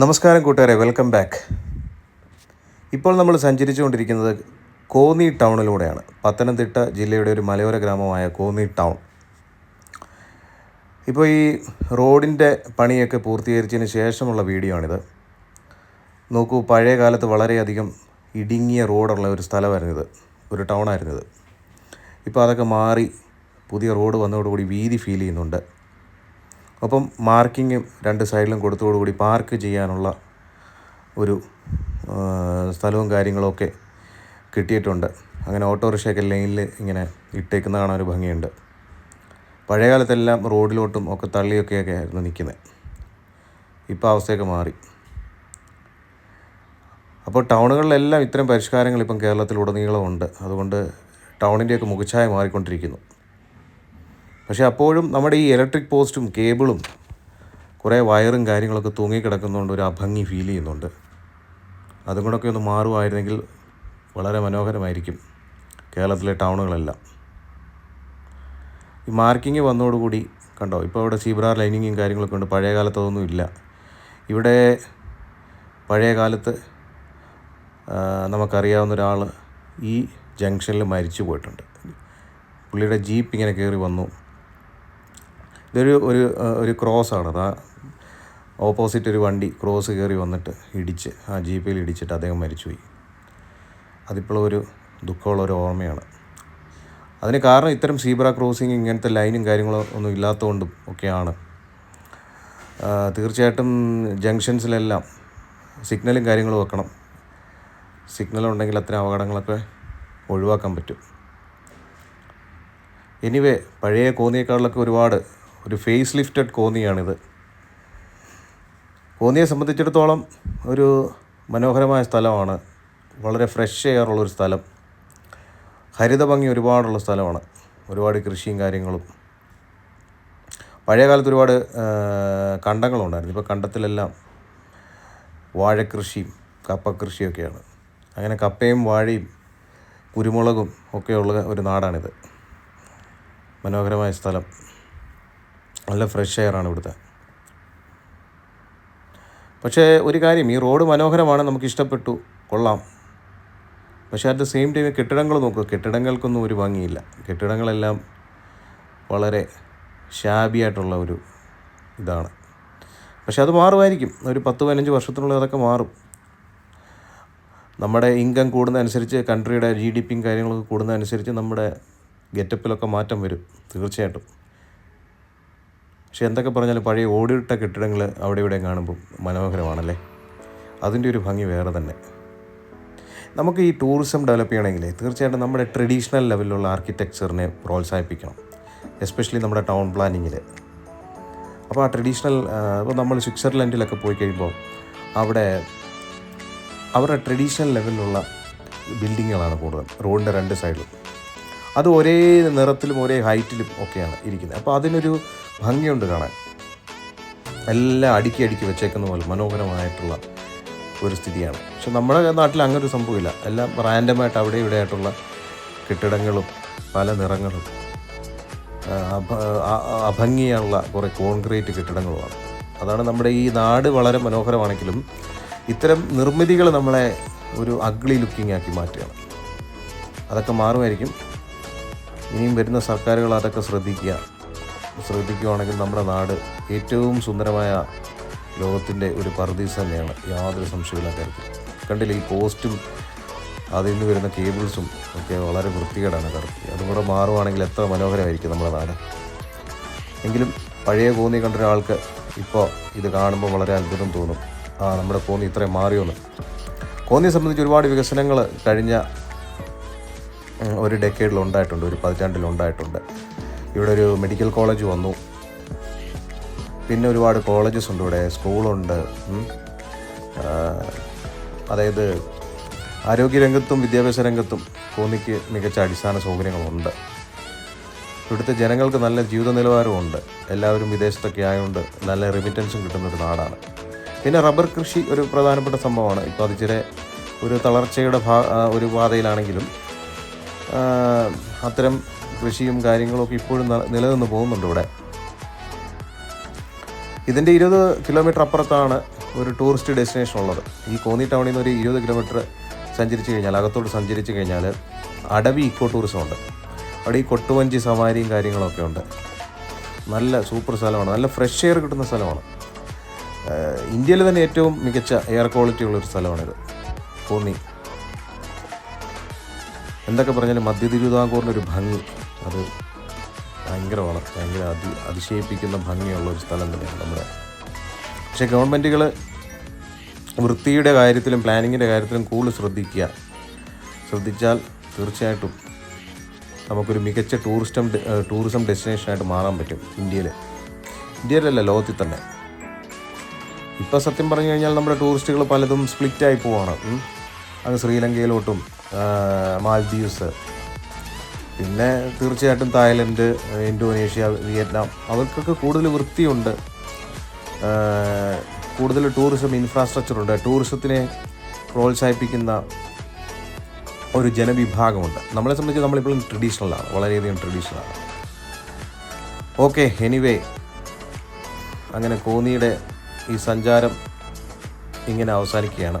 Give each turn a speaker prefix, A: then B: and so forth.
A: നമസ്കാരം കൂട്ടുകാരെ welcome back ഇപ്പോൾ നമ്മൾ സഞ്ചരിച്ചുകൊണ്ടിരിക്കുന്നത് കോന്നി ടൗണിലൂടെയാണ്. പത്തനംതിട്ട ജില്ലയുടെ ഒരു മലയോര ഗ്രാമമായ കോന്നി ടൗൺ. ഇപ്പോൾ ഈ റോഡിന്റെ പണിയൊക്കെ പൂർത്തീകരിച്ചതിന് ശേഷമുള്ള വീഡിയോ ആണിത് നോക്കൂ പഴയ കാലത്ത് വളരെയധികം ഇടുങ്ങിയ റോഡുള്ള ഒരു സ്ഥലമായിരുന്നു ഇത്. ഒരു ടൗണായിരുന്നത് ഇപ്പോൾ അതൊക്കെ മാറി പുതിയ റോഡ് വന്നതോടുകൂടി വീതി ഫീൽ ചെയ്യുന്നുണ്ട്. ഒപ്പം മാർക്കിങ്ങും രണ്ട് സൈഡിലും കൊടുത്തോടുകൂടി പാർക്ക് ചെയ്യാനുള്ള ഒരു സ്ഥലവും കാര്യങ്ങളൊക്കെ കിട്ടിയിട്ടുണ്ട്. അങ്ങനെ ഓട്ടോറിക്ഷയൊക്കെ ലൈനിൽ ഇങ്ങനെ ഇട്ടേക്കുന്ന കാണാൻ ഒരു ഭംഗിയുണ്ട്. പഴയ കാലത്തെല്ലാം റോഡിലോട്ടും ഒക്കെ തള്ളിയൊക്കെയൊക്കെ ആയിരുന്നു നിൽക്കുന്നത് ഇപ്പോൾ അവസ്ഥയൊക്കെ മാറി. അപ്പോൾ ടൗണുകളിലെല്ലാം ഇത്തരം പരിഷ്കാരങ്ങൾ ഇപ്പം കേരളത്തിലുടനീളമുണ്ട്. അതുകൊണ്ട് ടൗണിന്റെയൊക്കെ മുഖച്ഛായ മാറിക്കൊണ്ടിരിക്കുന്നു. പക്ഷേ അപ്പോഴും നമ്മുടെ ഈ ഇലക്ട്രിക് പോസ്റ്റും കേബിളും കുറേ വയറും കാര്യങ്ങളൊക്കെ തൂങ്ങിക്കിടക്കുന്നതുകൊണ്ട് ഒരു അഭംഗി ഫീൽ ചെയ്യുന്നുണ്ട്. അതും കൂടെയൊക്കെ ഒന്ന് മാറുമായിരുന്നെങ്കിൽ വളരെ മനോഹരമായിരിക്കും കേരളത്തിലെ ടൗണുകളെല്ലാം. ഈ മാർക്കിങ് വന്നതോടുകൂടി കണ്ടോ ഇപ്പോൾ ഇവിടെ സീബ്ര ലൈനിങ്ങും കാര്യങ്ങളൊക്കെ ഉണ്ട്. പഴയ കാലത്ത് അതൊന്നും ഇല്ല. ഇവിടെ പഴയ കാലത്ത് നമുക്കറിയാവുന്ന ഒരാൾ ഈ ജംഗ്ഷനിൽ മരിച്ചു പോയിട്ടുണ്ട് പുള്ളിയുടെ ജീപ്പ് ഇങ്ങനെ കയറി വന്നു. ഇതൊരു ഒരു ഒരു ക്രോസാണ് അതാ ഓപ്പോസിറ്റ് ഒരു വണ്ടി ക്രോസ് കയറി വന്നിട്ട് ഇടിച്ച് ആ ജീപ്പിൽ ഇടിച്ചിട്ട് അദ്ദേഹം മരിച്ചുപോയി. അതിപ്പോൾ ഒരു ദുഃഖമുള്ള ഒരു ഓർമ്മയാണ്. അതിന് കാരണം ഇത്തരം സീബ്ര ക്രോസിങ് ഇങ്ങനത്തെ ലൈനും കാര്യങ്ങളോ ഒന്നും ഇല്ലാത്തതുകൊണ്ടും ഒക്കെയാണ്. തീർച്ചയായിട്ടും ജംഗ്ഷൻസിലെല്ലാം സിഗ്നലും കാര്യങ്ങളും വെക്കണം. സിഗ്നൽ ഉണ്ടെങ്കിൽ അത്തരം അപകടങ്ങളൊക്കെ ഒഴിവാക്കാൻ പറ്റും. എനിവേ പഴയ കോന്നിയേക്കാളിലൊക്കെ ഒരുപാട് ഒരു ഫേസ് ലിഫ്റ്റഡ് കോന്നിയാണിത്. കോന്നിയെ സംബന്ധിച്ചിടത്തോളം ഒരു മനോഹരമായ സ്ഥലമാണ്. വളരെ ഫ്രഷ് എയർ ഉള്ളൊരു സ്ഥലം. ഹരിത ഭംഗി ഒരുപാടുള്ള സ്ഥലമാണ്. ഒരുപാട് കൃഷിയും കാര്യങ്ങളും. പഴയ കാലത്ത് ഒരുപാട് കണ്ടങ്ങളുണ്ടായിരുന്നു. ഇപ്പോൾ കണ്ടത്തിലെല്ലാം വാഴക്കൃഷിയും കപ്പക്കൃഷിയൊക്കെയാണ് അങ്ങനെ കപ്പയും വാഴയും കുരുമുളകും ഒക്കെയുള്ള ഒരു നാടാണിത്. മനോഹരമായ സ്ഥലം. നല്ല ഫ്രഷ് എയറാണ് ഇവിടുത്തെ. പക്ഷേ ഒരു കാര്യം ഈ റോഡ് മനോഹരമാണ് നമുക്ക് ഇഷ്ടപ്പെട്ടു കൊള്ളാം. പക്ഷേ അറ്റ് ദ സെയിം ടൈം കെട്ടിടങ്ങൾ നോക്കുക കെട്ടിടങ്ങൾക്കൊന്നും ഒരു ഭംഗിയില്ല. കെട്ടിടങ്ങളെല്ലാം വളരെ ഷാബിയായിട്ടുള്ള ഒരു ഇതാണ്. പക്ഷെ അത് മാറുമായിരിക്കും. ഒരു പത്ത് പതിനഞ്ച് വർഷത്തിനുള്ളിൽ അതൊക്കെ മാറും. നമ്മുടെ ഇൻകം കൂടുന്നതനുസരിച്ച് കൺട്രിയുടെ ജി ഡി പിയും കാര്യങ്ങളൊക്കെ കൂടുന്നതനുസരിച്ച് നമ്മുടെ ഗെറ്റപ്പിലൊക്കെ മാറ്റം വരും തീർച്ചയായിട്ടും. പക്ഷെ എന്തൊക്കെ പറഞ്ഞാലും പഴയ ഓടിയിട്ട കെട്ടിടങ്ങൾ അവിടെ ഇവിടെ കാണുമ്പോൾ മനോഹരമാണല്ലേ? അതിന്റെ ഒരു ഭംഗി വേറെ തന്നെ. നമുക്ക് ഈ ടൂറിസം ഡെവലപ്പ് ചെയ്യണമെങ്കിൽ തീർച്ചയായിട്ടും നമ്മുടെ ട്രഡീഷണൽ ലെവലിലുള്ള ആർക്കിടെക്ചറിനെ പ്രോത്സാഹിപ്പിക്കണം. എസ്പെഷ്യലി നമ്മുടെ ടൗൺ പ്ലാനിങ്ങിൽ അപ്പോൾ ആ ട്രഡീഷണൽ ഇപ്പോൾ നമ്മൾ സ്വിറ്റ്സർലൻഡിലൊക്കെ പോയി കഴിയുമ്പോൾ അവിടെ അവരുടെ ട്രഡീഷണൽ ലെവലിലുള്ള ബിൽഡിങ്ങുകളാണ് കൂടുതൽ. റോഡിന്റെ രണ്ട് സൈഡിലും അത് ഒരേ നിറത്തിലും ഒരേ ഹൈറ്റിലും ഒക്കെയാണ് ഇരിക്കുന്നത്. അപ്പോൾ അതിനൊരു ഭംഗിയുണ്ട് കാണാൻ. എല്ലാം അടുക്കി അടുക്കി വെച്ചേക്കുന്ന പോലെ മനോഹരമായിട്ടുള്ള ഒരു സ്ഥിതിയാണ്. പക്ഷെ നമ്മുടെ നാട്ടിൽ അങ്ങനെ ഒരു സംഭവമില്ല. എല്ലാം റാൻഡമായിട്ട് അവിടെ ഇവിടെ ആയിട്ടുള്ള കെട്ടിടങ്ങളും പല നിറങ്ങളും അഭംഗിയുള്ള കുറേ കോൺക്രീറ്റ് കെട്ടിടങ്ങളുമാണ്. അതാണ് നമ്മുടെ ഈ നാട് വളരെ മനോഹരമാണെങ്കിലും ഇത്തരം നിർമ്മിതികൾ നമ്മളെ ഒരു അഗ്ലി ലുക്കിംഗ് ആക്കി മാറ്റുകയാണ്. അതൊക്കെ മാറുമായിരിക്കും. ഇനിയും വരുന്ന സർക്കാരുകൾ അതൊക്കെ ശ്രദ്ധിക്കുക. ശ്രദ്ധിക്കുകയാണെങ്കിൽ നമ്മുടെ നാട് ഏറ്റവും സുന്ദരമായ ലോകത്തിന്റെ ഒരു പർദീസ് തന്നെയാണ്. യാതൊരു സംശയമില്ലാത്ത കാര്യത്തിൽ. കണ്ടില്ലേ ഈ പോസ്റ്റും അതിൽ നിന്ന് വരുന്ന കേബിൾസും ഒക്കെ വളരെ വൃത്തികേടാണ് കറുത്തി അതുകൂടെ മാറുവാണെങ്കിൽ എത്ര മനോഹരമായിരിക്കും നമ്മുടെ നാട്. എങ്കിലും പഴയ കോന്നി കണ്ട ഒരാൾക്ക് ഇപ്പോൾ ഇത് കാണുമ്പോൾ വളരെ അത്ഭുതം തോന്നും. ആ നമ്മുടെ കോന്നി ഇത്രയും മാറിയോന്ന്. കോന്നിയെ സംബന്ധിച്ച് ഒരുപാട് വികസനങ്ങൾ കഴിഞ്ഞ ഒരു ഡെക്കേഡിൽ ഉണ്ടായിട്ടുണ്ട് ഒരു പതിറ്റാണ്ടിൽ ഉണ്ടായിട്ടുണ്ട്. ഇവിടെ ഒരു മെഡിക്കൽ കോളേജ് വന്നു. പിന്നെ ഒരുപാട് കോളേജസ് ഉണ്ട് ഇവിടെ സ്കൂളുണ്ട് അതായത് ആരോഗ്യരംഗത്തും വിദ്യാഭ്യാസ രംഗത്തും കോന്നിക്ക് മികച്ച അടിസ്ഥാന സൗകര്യങ്ങളുണ്ട്. ഇവിടുത്തെ ജനങ്ങൾക്ക് നല്ല ജീവിത നിലവാരമുണ്ട് എല്ലാവരും വിദേശത്തൊക്കെ ആയതുകൊണ്ട് നല്ല റിമിറ്റൻസും കിട്ടുന്ന ഒരു നാടാണ്. പിന്നെ റബ്ബർ കൃഷി ഒരു പ്രധാനപ്പെട്ട സംഭവമാണ്. ഇപ്പോൾ അത് ഒരു തളർച്ചയുടെ ഭാ ഒരു പാതയിലാണെങ്കിലും അത്തരം കൃഷിയും കാര്യങ്ങളൊക്കെ ഇപ്പോഴും നിലനിന്ന് പോകുന്നുണ്ട് ഇവിടെ. ഇതിന്റെ ഇരുപത് കിലോമീറ്റർ അപ്പുറത്താണ് ഒരു ടൂറിസ്റ്റ് ഡെസ്റ്റിനേഷൻ ഉള്ളത്. ഈ കോന്നി ടൗണിൽ നിന്ന് ഒരു ഇരുപത് കിലോമീറ്റർ സഞ്ചരിച്ച് കഴിഞ്ഞാൽ അകത്തോട്ട് സഞ്ചരിച്ച് കഴിഞ്ഞാൽ അടവി ഇക്കോ ടൂറിസം ഉണ്ട്. അവിടെ ഈ കൊട്ടുവഞ്ചി സവാരിയും കാര്യങ്ങളൊക്കെ ഉണ്ട്. നല്ല സൂപ്പർ സ്ഥലമാണ്. നല്ല ഫ്രഷ് എയർ കിട്ടുന്ന സ്ഥലമാണ്. ഇന്ത്യയിൽ തന്നെ ഏറ്റവും മികച്ച എയർ ക്വാളിറ്റി ഉള്ളൊരു സ്ഥലമാണിത്. കോന്നി. എന്തൊക്കെ പറഞ്ഞാലും മധ്യ തിരുവിതാംകൂറിന്റെ ഒരു ഭംഗി. അത് ഭയങ്കരമാണ് ഭയങ്കര അതി അതിശയിപ്പിക്കുന്ന ഭംഗിയുള്ള ഒരു സ്ഥലം തന്നെയാണ് നമ്മുടെ. പക്ഷേ ഗവൺമെന്റുകൾ വൃത്തിയുടെ കാര്യത്തിലും പ്ലാനിങ്ങിന്റെ കാര്യത്തിലും കൂടുതൽ ശ്രദ്ധിക്കുക. ശ്രദ്ധിച്ചാൽ തീർച്ചയായിട്ടും നമുക്കൊരു മികച്ച ടൂറിസ്റ്റം ടൂറിസം ഡെസ്റ്റിനേഷനായിട്ട് മാറാൻ പറ്റും ഇന്ത്യയിൽ ഇന്ത്യയിലല്ല ലോകത്തിൽ തന്നെ. ഇപ്പോൾ സത്യം പറഞ്ഞു കഴിഞ്ഞാൽ നമ്മുടെ ടൂറിസ്റ്റുകൾ പലതും സ്പ്ലിറ്റായി പോവാണ്. അങ്ങ് ശ്രീലങ്കയിലോട്ടും മാൽദീവ്സ്. പിന്നെ തീർച്ചയായിട്ടും തായ്ലൻഡ് ഇന്തോനേഷ്യ വിയറ്റ്നാം. അവർക്കൊക്കെ കൂടുതൽ വൃത്തിയുണ്ട്. കൂടുതൽ ടൂറിസം ഇൻഫ്രാസ്ട്രക്ചറുണ്ട് ടൂറിസത്തിനെ പ്രോത്സാഹിപ്പിക്കുന്ന ഒരു ജനവിഭാഗമുണ്ട്. നമ്മളെ സംബന്ധിച്ച് നമ്മളിപ്പോഴും ട്രഡീഷണലാണ് വളരെയധികം ട്രഡീഷണലാണ് ഓക്കെ എനിവേ അങ്ങനെ കോന്നിയുടെ ഈ സഞ്ചാരം ഇങ്ങനെ അവസാനിക്കുകയാണ്.